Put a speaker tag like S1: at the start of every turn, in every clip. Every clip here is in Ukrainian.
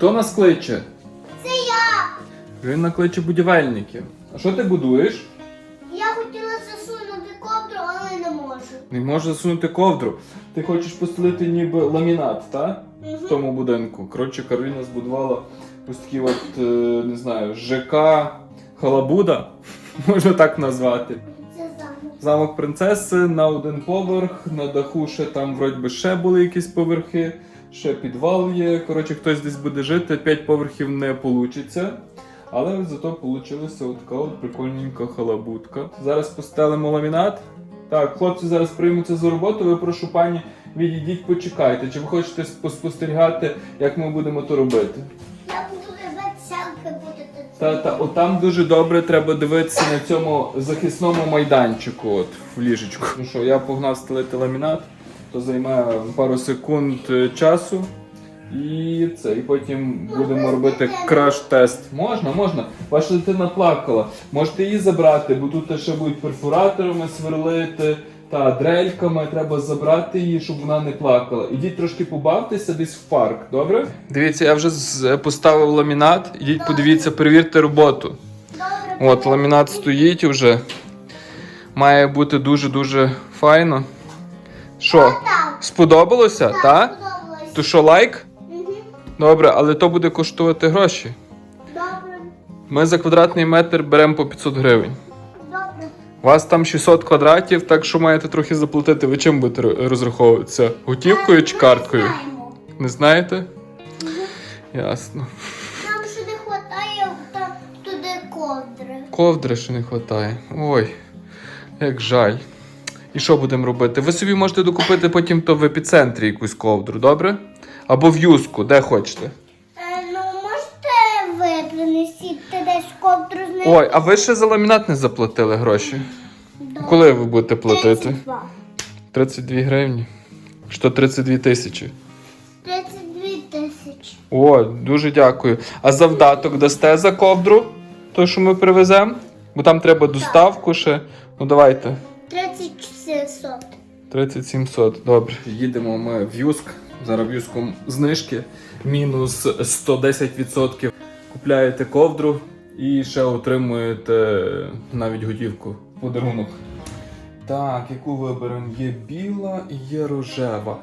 S1: Хто нас кличе?
S2: Це я!
S1: Він накличе будівельників. А що ти будуєш?
S2: Я хотіла засунути ковдру, але не можу.
S1: Не можеш засунути ковдру. Ти хочеш постелити ніби ламінат, так? В тому будинку. Коротше, Кароліна збудувала ось такий от, е, не знаю, ЖК Халабуда, можна так назвати.
S2: Це замок.
S1: Замок принцеси на один поверх, на даху ще там вроді би ще були якісь поверхи, ще підвал є. Коротше, хтось десь буде жити, п'ять поверхів не вийде. Але зато вийшла така от прикольненька халабудка. Зараз постелимо ламінат. Так, хлопці зараз приймуться за роботу. Ви прошу пані, відійдіть, почекайте. Чи ви хочете спостерігати, як ми будемо то робити?
S2: Я буду тебе селфі будете.
S1: Та, та, от там дуже добре треба дивитися на цьому захисному майданчику, от в ліжечку. Ну що, я погнав стелити ламінат, то займає пару секунд е, часу. І це, і потім будемо робити краш-тест. Можна, можна. Ваша дитина плакала. Можете її забрати, бо тут ще будуть перфораторами сверлити та дрельками. Треба забрати її, щоб вона не плакала. Ідіть трошки побавтеся десь в парк, добре? Дивіться, я вже поставив ламінат. Ідіть, подивіться, перевірте роботу. От, ламінат стоїть вже. Має бути дуже-дуже файно. Що, сподобалося, так?
S2: Сподобалось.
S1: То що, лайк?
S2: Мгм.
S1: Добре, але то буде коштувати гроші.
S2: Добре.
S1: Ми за квадратний метр беремо по 500 гривень.
S2: Добре.
S1: У вас там 600 квадратів, так що маєте трохи заплатити. Ви чим будете розраховуватися? Готівкою чи
S2: Ми
S1: карткою?
S2: знаємо.
S1: Не знаєте? Ясно.
S2: Нам ще не вистачає туди ковдри.
S1: Ковдри ще не вистачає. Ой, як жаль. І що будемо робити? Ви собі можете докупити потім то в епіцентрі якусь ковдру, добре? Або в юску, де хочете.
S2: Е, ну, можете ви принесіть десь ковдру з нею?
S1: Ой, а ви ще за ламінат не заплатили гроші.
S2: Добре.
S1: Коли ви будете платити?
S2: 32.
S1: 32 гривні. Що 32 тисячі.
S2: 32 тисячі.
S1: О, дуже дякую. А завдаток дасте за ковдру? То, що ми привеземо? Бо там треба доставку ще. Ну давайте.
S2: 3700.
S1: 3700, добре. Їдемо ми в Юск. Зараз в Юску знижки. Мінус 110%. Купляєте ковдру і ще отримуєте навіть готівку. Подарунок. Так, яку виберемо? Є біла і є рожева.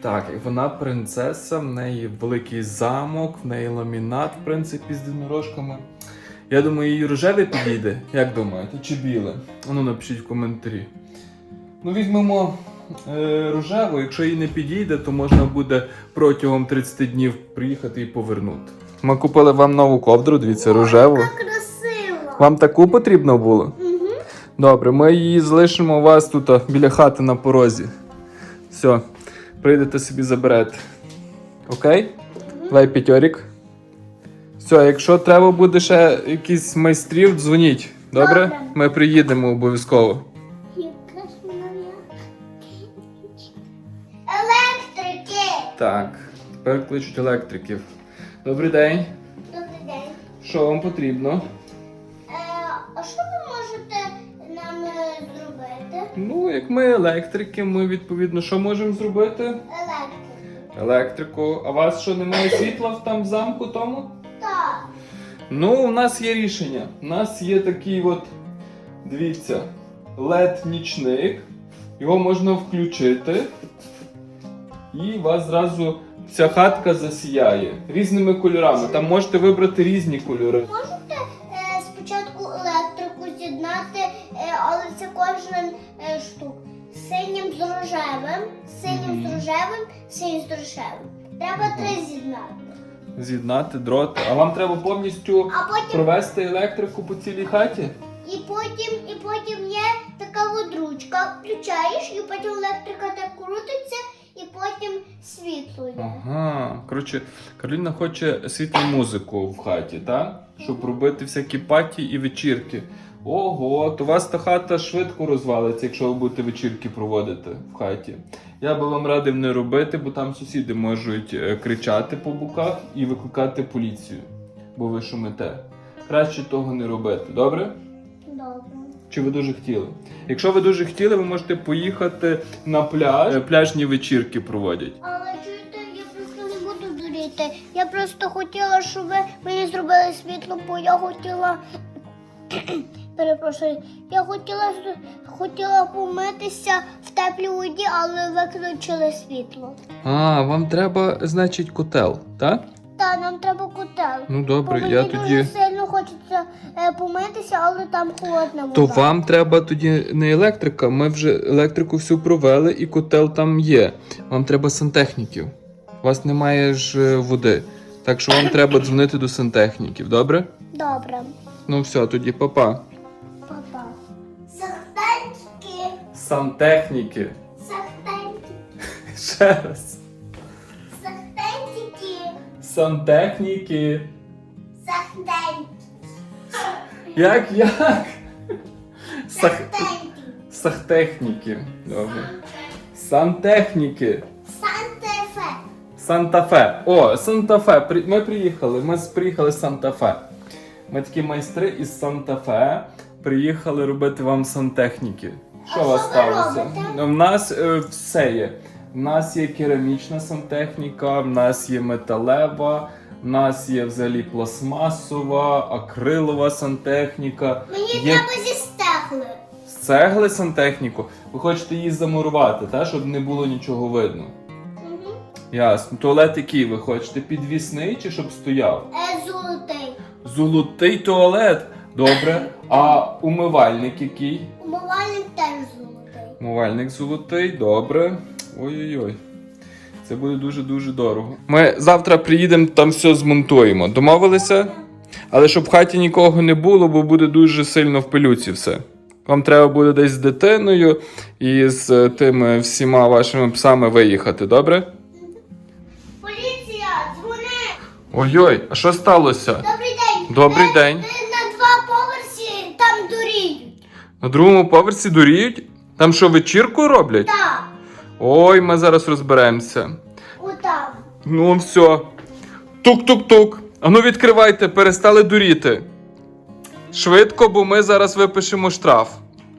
S1: Так, вона принцеса, в неї великий замок, в неї ламінат, в принципі, з динорожками. Я думаю, їй рожеве підійде. Як думаєте? Чи біле? Ну, напишіть в коментарі. Ну, візьмемо е, рожеву, якщо їй не підійде, то можна буде протягом 30 днів приїхати і повернути. Ми купили вам нову ковдру, дивіться, рожеву.
S2: Як красиво.
S1: Вам таку потрібно було?
S2: Угу.
S1: Добре, ми її залишимо у вас тут а, біля хати на порозі. Все, прийдете собі заберете. Окей? Давай п'ятьорік. Все, якщо треба буде ще якісь майстрів, дзвоніть. Добре?
S2: Добре.
S1: Ми приїдемо обов'язково. Так, тепер кличуть електриків. Добрий день.
S2: Добрий день.
S1: Що вам потрібно?
S2: Е, а що ви можете нам е, зробити?
S1: Ну, як ми електрики, ми відповідно що можемо зробити?
S2: Електрики.
S1: Електрику. А у вас що немає світла в там в замку тому?
S2: Так.
S1: Ну, у нас є рішення. У нас є такий от, дивіться, LED-нічник. Його можна включити. І у вас зразу ця хатка засіяє різними кольорами. Там можете вибрати різні кольори.
S2: Можете е, спочатку електрику з'єднати, е, але це кожен е, штук. Синім з рожевим, синім з рожевим, синім з рожевим. Треба три з'єднати.
S1: З'єднати дроти. А вам треба повністю
S2: А потім
S1: провести електрику по цілій хаті?
S2: І потім, і потім є така от ручка, включаєш, і потім електрика так крутиться, потім світло є.
S1: Ага. Коротше, Кароліна хоче світлу музику в хаті, так? Щоб робити всякі паті і вечірки. Ого, то у вас та хата швидко розвалиться, якщо ви будете вечірки проводити в хаті. Я би вам радив не робити, бо там сусіди можуть е, кричати по боках і викликати поліцію, бо ви шумите. Краще того не робити, добре? Чи ви дуже хотіли? Якщо ви дуже хотіли, ви можете поїхати на пляж. Е, Пляжні вечірки проводять.
S2: Але чуєте, я просто не буду дуріти. Я просто хотіла, щоб ви мені зробили світло, бо я хотіла. Перепрошую, я хотіла хотіла помитися в теплій воді, але виключили світло.
S1: А, вам треба, значить, котел, так?
S2: Та нам треба котел.
S1: Ну
S2: Бо
S1: добре,
S2: мені
S1: я
S2: дуже
S1: тоді.
S2: сильно хочеться е, помитися, але там холодна вода.
S1: То вам треба тоді не електрика. Ми вже електрику всю провели і котел там є. Вам треба сантехніків. У вас немає ж е, води. Так що вам треба дзвонити до сантехніків, добре?
S2: Добре.
S1: Ну все, тоді папа.
S2: Папа. Сахтанчики.
S1: Сантехніки.
S2: Сахтанчики.
S1: Ще раз.
S2: Сахтанчики.
S1: Сантехніки. Як як? Сах... Сахтехніки. Добре. Сантехніки.
S2: Санта-Фе.
S1: Санта-Фе. О, Санта-Фе. Ми приїхали. Ми приїхали з Санта-Фе. Ми такі майстри із Санта-Фе приїхали робити вам сантехніки. Що у вас сталося? У нас е, все є. У нас є керамічна сантехніка, в нас є металева, в нас є взагалі пластмасова, акрилова сантехніка.
S2: Мені
S1: є
S2: треба зі стекли.
S1: з цегли сантехніку. Ви хочете її замурувати, та, щоб не було нічого видно.
S2: Угу.
S1: Ясно. Туалет який ви хочете? Підвісний чи щоб стояв?
S2: Е, золотий.
S1: Золотий туалет. Добре. А умивальник який?
S2: Умивальник теж золотий.
S1: Добре. Ой-ой-ой. Це буде дуже-дуже дорого. Ми завтра приїдемо, там все змонтуємо. Домовилися? Але щоб в хаті нікого не було, бо буде дуже сильно в пилюці все. Вам треба буде десь з дитиною і з е, тими всіма вашими псами виїхати, добре?
S2: Поліція, дзвони.
S1: Ой-ой, а що сталося?
S2: Добрий день.
S1: Добрий день.
S2: На два поверсі там дуріють.
S1: На другому поверсі дуріють? Там що, вечірку роблять?
S2: Так,
S1: Ой, ми зараз розберемося.
S2: отам.
S1: Ну, все. Тук-тук-тук. Ану відкривайте, перестали дуріти. Швидко, бо ми зараз випишемо штраф.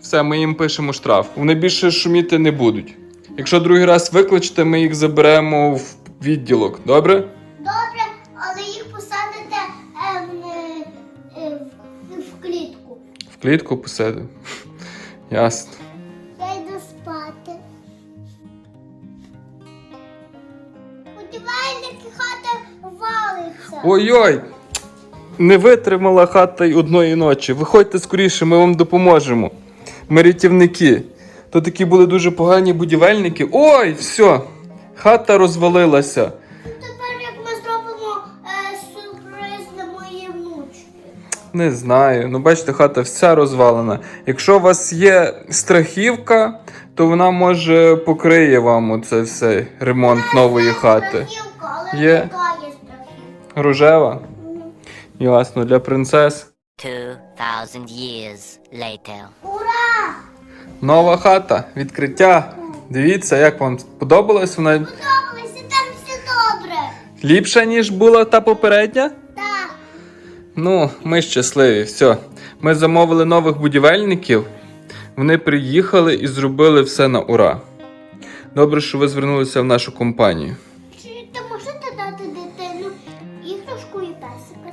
S1: Все, ми їм пишемо штраф. Вони більше шуміти не будуть. Якщо другий раз викличете, ми їх заберемо в відділок. Добре?
S2: Добре, але їх посадите ем, е, е, в, в клітку.
S1: В клітку посади. Ясно.
S2: Хата валиться.
S1: Ой-ой! Не витримала хата й одної ночі. Виходьте скоріше, ми вам допоможемо. Ми рятівники. То такі були дуже погані будівельники. Ой, все! Хата розвалилася.
S2: Тепер як ми зробимо е, сюрприз для моєї внучки.
S1: Не знаю. Ну, бачите, хата вся розвалена. Якщо у вас є страхівка, то вона може покриє вам оце все ремонт нової хати. Є. Рожева? Ясно, для принцес.
S3: 2,000 years later.
S2: Ура!
S1: Нова хата, відкриття. Дивіться, як вам сподобалось вона
S2: Подобалося, там все добре.
S1: ліпша, ніж була та попередня?
S2: Так.
S1: Ну, ми щасливі. Все. Ми замовили нових будівельників. Вони приїхали і зробили все на ура. Добре, що ви звернулися в нашу компанію.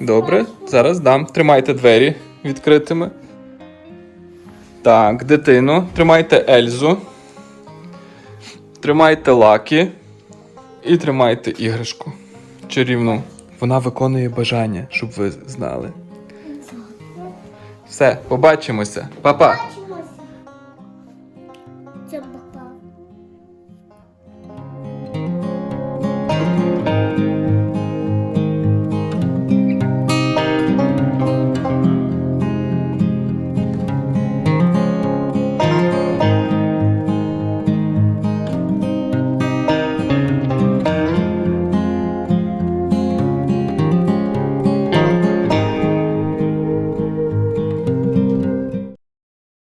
S1: Добре, зараз дам. Тримайте двері відкритими. Так, дитину. Тримайте Ельзу. Тримайте лакі. І тримайте іграшку. Чарівну. Вона виконує бажання, щоб ви знали. Все, побачимося. Па-па.